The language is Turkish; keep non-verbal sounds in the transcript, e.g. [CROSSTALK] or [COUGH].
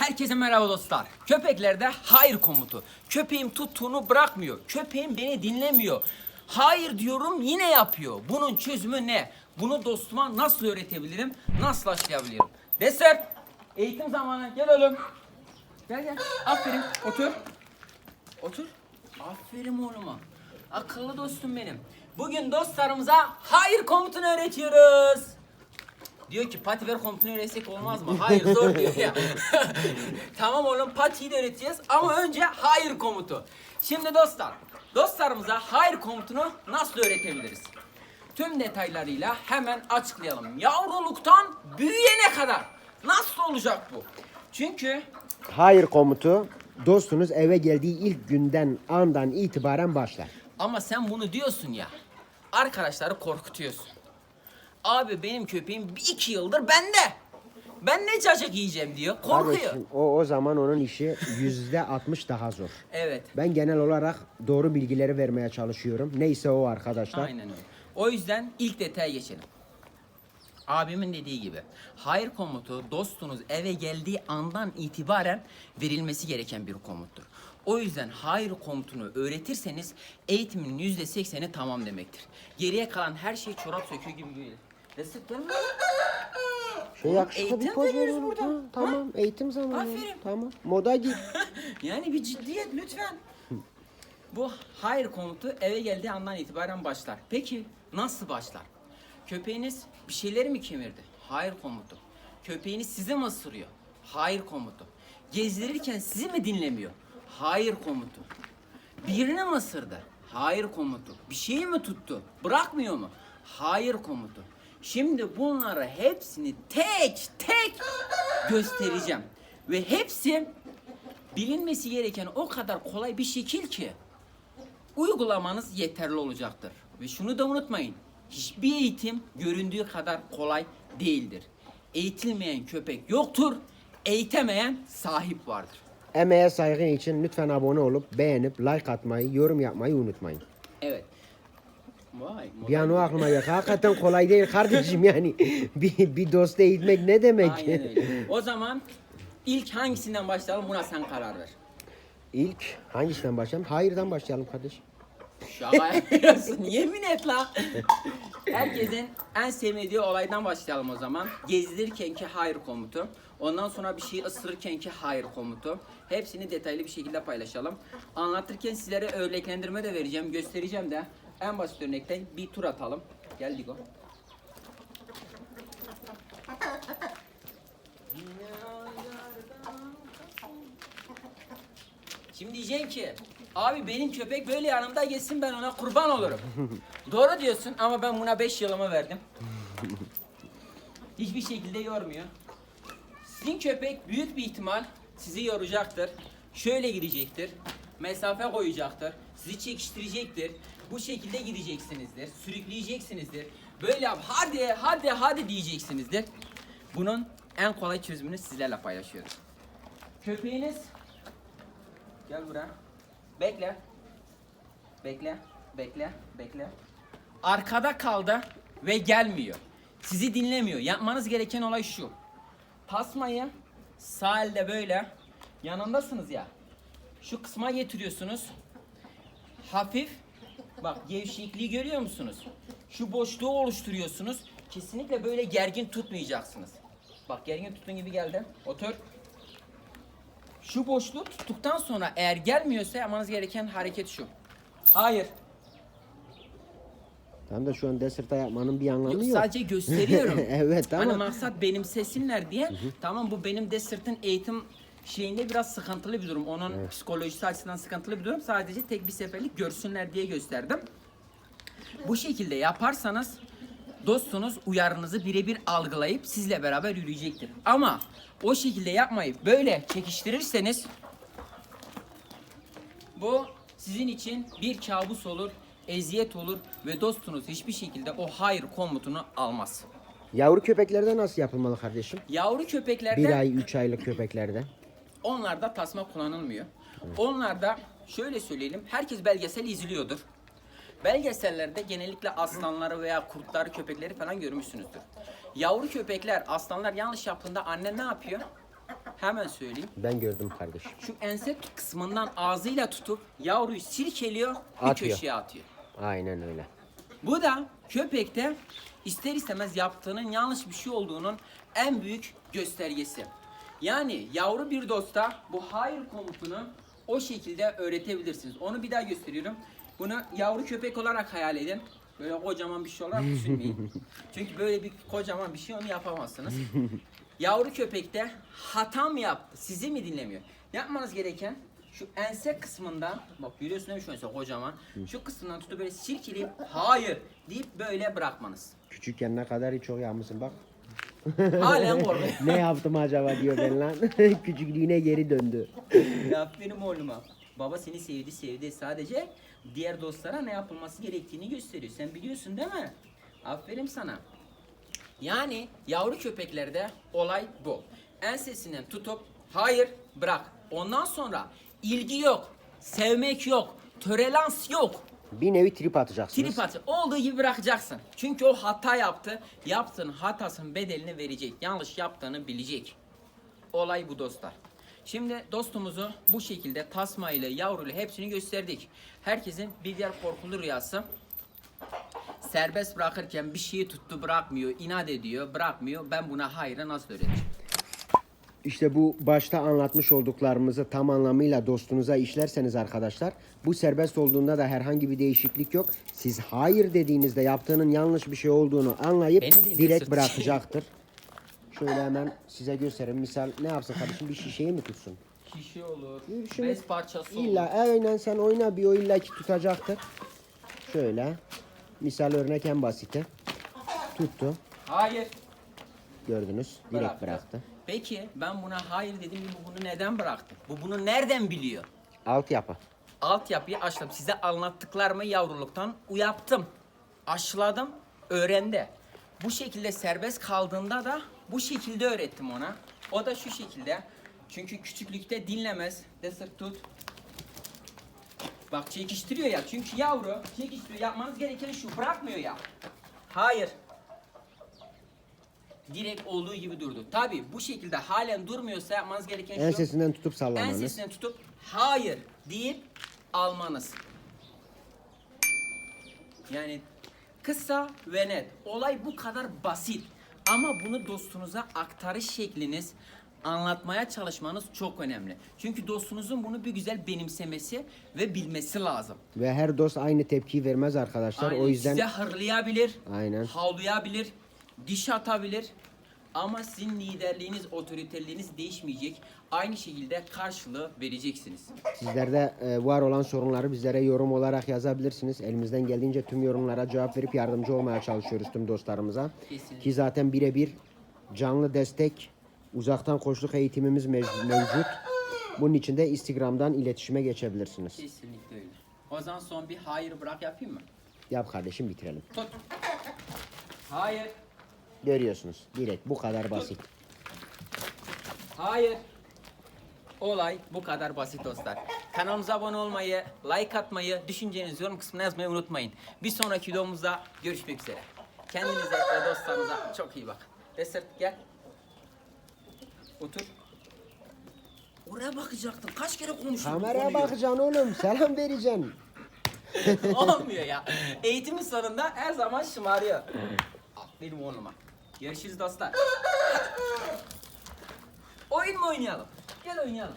Herkese merhaba dostlar. Köpeklerde hayır komutu. Köpeğim tuttuğunu bırakmıyor. Köpeğim beni dinlemiyor. Hayır diyorum yine yapıyor. Bunun çözümü ne? Bunu dostuma nasıl öğretebilirim? Nasıl aşılayabilirim? Deser. Eğitim zamanı. Gel oğlum. Gel gel. Aferin. Otur. Otur. Aferin oğluma. Akıllı dostum benim. Bugün dostlarımıza hayır komutunu öğretiyoruz. Diyor ki pati ver komutunu öğretsek olmaz mı? Hayır zor diyor ya. [LAUGHS] tamam oğlum patiyi de öğreteceğiz ama önce hayır komutu. Şimdi dostlar, dostlarımıza hayır komutunu nasıl öğretebiliriz? Tüm detaylarıyla hemen açıklayalım. Yavruluktan büyüyene kadar nasıl olacak bu? Çünkü Hayır komutu dostunuz eve geldiği ilk günden andan itibaren başlar. Ama sen bunu diyorsun ya. Arkadaşları korkutuyorsun. Abi benim köpeğim bir iki yıldır bende. Ben ne cacık yiyeceğim diyor. Korkuyor. Kardeşim, o, o zaman onun işi yüzde 60 daha zor. Evet. Ben genel olarak doğru bilgileri vermeye çalışıyorum. Neyse o arkadaşlar. Aynen öyle. O yüzden ilk detaya geçelim. Abimin dediği gibi hayır komutu dostunuz eve geldiği andan itibaren verilmesi gereken bir komuttur. O yüzden hayır komutunu öğretirseniz eğitimin yüzde sekseni tamam demektir. Geriye kalan her şey çorap söküğü gibi Resim gelme. Şey yakışıklı bir Eğitim poz veriyoruz veriyorum. burada. Ha, tamam eğitim zamanı. Aferin. Tamam moda gir. [LAUGHS] Yani bir ciddiyet lütfen. Bu hayır komutu eve geldiği andan itibaren başlar. Peki nasıl başlar? Köpeğiniz bir şeyleri mi kemirdi? Hayır komutu. Köpeğiniz sizi mi ısırıyor? Hayır komutu. Gezdirirken sizi mi dinlemiyor? Hayır komutu. Birini mi ısırdı? Hayır komutu. Bir şeyi mi tuttu? Bırakmıyor mu? Hayır komutu. Şimdi bunları hepsini tek tek göstereceğim. Ve hepsi bilinmesi gereken o kadar kolay bir şekil ki uygulamanız yeterli olacaktır. Ve şunu da unutmayın. Hiçbir eğitim göründüğü kadar kolay değildir. Eğitilmeyen köpek yoktur. Eğitemeyen sahip vardır. Emeğe saygı için lütfen abone olup beğenip like atmayı, yorum yapmayı unutmayın. Evet. Bir an o aklıma geldi. Hakikaten kolay değil kardeşim yani. [LAUGHS] bir, bir dostu eğitmek ne demek? Aynen öyle. O zaman ilk hangisinden başlayalım buna sen karar ver. İlk hangisinden başlayalım? Hayırdan başlayalım kardeşim. Şaka [LAUGHS] yapıyorsun. Yemin et la. Herkesin en sevmediği olaydan başlayalım o zaman. Gezdirirkenki hayır komutu. Ondan sonra bir şeyi ısırırkenki hayır komutu. Hepsini detaylı bir şekilde paylaşalım. Anlatırken sizlere örneklendirme de vereceğim, göstereceğim de. En basit örnekten bir tur atalım. Gel Digo. Şimdi diyeceksin ki abi benim köpek böyle yanımda geçsin ben ona kurban olurum. [LAUGHS] Doğru diyorsun ama ben buna 5 yılımı verdim. [LAUGHS] Hiçbir şekilde yormuyor. Sizin köpek büyük bir ihtimal sizi yoracaktır. Şöyle gidecektir. Mesafe koyacaktır. Sizi çekiştirecektir. Bu şekilde gideceksinizdir. Sürükleyeceksinizdir. Böyle yap hadi hadi hadi diyeceksinizdir. Bunun en kolay çözümünü sizlerle paylaşıyoruz. Köpeğiniz Gel buraya. Bekle. Bekle. Bekle. Bekle. Arkada kaldı ve gelmiyor. Sizi dinlemiyor. Yapmanız gereken olay şu. Tasmayı sağ elde böyle yanındasınız ya. Şu kısma getiriyorsunuz. Hafif bak gevşekliği görüyor musunuz? Şu boşluğu oluşturuyorsunuz. Kesinlikle böyle gergin tutmayacaksınız. Bak gergin tuttuğun gibi geldi. Otur. Şu boşluğu tuttuktan sonra eğer gelmiyorsa yapmanız gereken hareket şu. Hayır. Tam da şu an deserta yapmanın bir anlamı Yok, sadece gösteriyorum. [LAUGHS] evet Hani ama maksat benimsesinler diye. Tamam bu benim Desert'ın eğitim şeyinde biraz sıkıntılı bir durum. Onun psikolojisi açısından sıkıntılı bir durum. Sadece tek bir seferlik görsünler diye gösterdim. Bu şekilde yaparsanız dostunuz uyarınızı birebir algılayıp sizle beraber yürüyecektir. Ama o şekilde yapmayıp böyle çekiştirirseniz bu sizin için bir kabus olur, eziyet olur ve dostunuz hiçbir şekilde o hayır komutunu almaz. yavru köpeklerde nasıl yapılmalı kardeşim? Yavru köpeklerde Bir ay, üç aylık köpeklerde. Onlarda tasma kullanılmıyor. Onlarda şöyle söyleyelim, herkes belgesel izliyordur. Belgesellerde genellikle aslanları veya kurtları, köpekleri falan görmüşsünüzdür. Yavru köpekler, aslanlar yanlış yaptığında anne ne yapıyor? Hemen söyleyeyim. Ben gördüm kardeşim. Şu ense kısmından ağzıyla tutup yavruyu silkeliyor, bir Atıyor. köşeye atıyor. Aynen öyle. Bu da köpekte ister istemez yaptığının yanlış bir şey olduğunun en büyük göstergesi. Yani yavru bir dosta bu hayır komutunu o şekilde öğretebilirsiniz. Onu bir daha gösteriyorum. Bunu yavru köpek olarak hayal edin. Böyle kocaman bir şey olarak düşünmeyin. [LAUGHS] Çünkü böyle bir kocaman bir şey onu yapamazsınız. Yavru köpekte hata mı yaptı? Sizi mi dinlemiyor? Yapmanız gereken şu ense kısmından bak görüyorsun değil mi şu ense kocaman. Şu kısmından tutup böyle silkeleyip hayır deyip böyle bırakmanız. Küçükken ne kadar çok yapmışsın bak. [LAUGHS] Halen korkuyor. ne yaptım acaba diyor ben lan. [LAUGHS] Küçüklüğüne geri döndü. Aferin oğluma. Baba seni sevdi sevdi. Sadece diğer dostlara ne yapılması gerektiğini gösteriyor. Sen biliyorsun değil mi? Aferin sana. Yani yavru köpeklerde olay bu. Ensesinden tutup hayır bırak. Ondan sonra ilgi yok, sevmek yok, törelans yok. Bir nevi trip atacaksınız. Trip atı olduğu gibi bırakacaksın. Çünkü o hata yaptı. Yaptığın hatasının bedelini verecek. Yanlış yaptığını bilecek. Olay bu dostlar. Şimdi dostumuzu bu şekilde tasma ile yavruyla hepsini gösterdik. Herkesin bir diğer korkulu rüyası serbest bırakırken bir şeyi tuttu bırakmıyor, inat ediyor, bırakmıyor. Ben buna hayra nasıl öğreteceğim? İşte bu başta anlatmış olduklarımızı tam anlamıyla dostunuza işlerseniz arkadaşlar bu serbest olduğunda da herhangi bir değişiklik yok. Siz hayır dediğinizde yaptığının yanlış bir şey olduğunu anlayıp Beni direkt bırakacaktır. Şöyle hemen size göstereyim. Misal ne yapsın kardeşim bir şişeyi mi tutsun? Kişi olur, Şunu bez parçası olur. İlla aynen sen oyna bir o illa ki tutacaktır. Şöyle. Misal örnek en basiti. Tuttu. Hayır. Gördünüz. Direkt bıraktı. Peki ben buna hayır dedim bu bunu neden bıraktı? Bu bunu nereden biliyor? Altyapı. altyapıyı aşladım. Size anlattıklarımı yavruluktan uyaptım. Aşıladım, öğrendi. Bu şekilde serbest kaldığında da bu şekilde öğrettim ona. O da şu şekilde. Çünkü küçüklükte dinlemez. De sırt tut. Bak çekiştiriyor ya. Çünkü yavru çekiştiriyor. Yapmanız gereken şu. Bırakmıyor ya. Hayır. Direkt olduğu gibi durdu. Tabi bu şekilde halen durmuyorsa yapmanız gereken şu. Ensesinden tutup sallamanız. Ensesine tutup hayır deyip almanız. Yani kısa ve net. Olay bu kadar basit. Ama bunu dostunuza aktarış şekliniz, anlatmaya çalışmanız çok önemli. Çünkü dostunuzun bunu bir güzel benimsemesi ve bilmesi lazım. Ve her dost aynı tepkiyi vermez arkadaşlar. Aynen. O yüzden Size hırlayabilir, Aynen. havlayabilir, diş atabilir. Ama sizin liderliğiniz, otoriteliğiniz değişmeyecek. Aynı şekilde karşılığı vereceksiniz. sizler de e, var olan sorunları bizlere yorum olarak yazabilirsiniz. Elimizden geldiğince tüm yorumlara cevap verip yardımcı olmaya çalışıyoruz tüm dostlarımıza. Kesinlikle. Ki zaten birebir canlı destek, uzaktan koçluk eğitimimiz mev- mevcut. Bunun için de Instagram'dan iletişime geçebilirsiniz. Kesinlikle öyle. O zaman son bir hayır bırak yapayım mı? Yap kardeşim bitirelim. Tut. Hayır. Görüyorsunuz. Direkt bu kadar basit. Hayır. Olay bu kadar basit dostlar. Kanalımıza abone olmayı, like atmayı, düşüncenizi yorum kısmına yazmayı unutmayın. Bir sonraki videomuzda görüşmek üzere. Kendinize ve dostlarınıza çok iyi bakın. Desert gel. Otur. Oraya bakacaktım. Kaç kere bu Kameraya bakacaksın oğlum. Selam vereceksin. [LAUGHS] Olmuyor ya. Eğitimin sonunda her zaman şımarıyor. Benim oğluma. Görüşürüz dostlar. Oyun mu oynayalım? Gel oynayalım.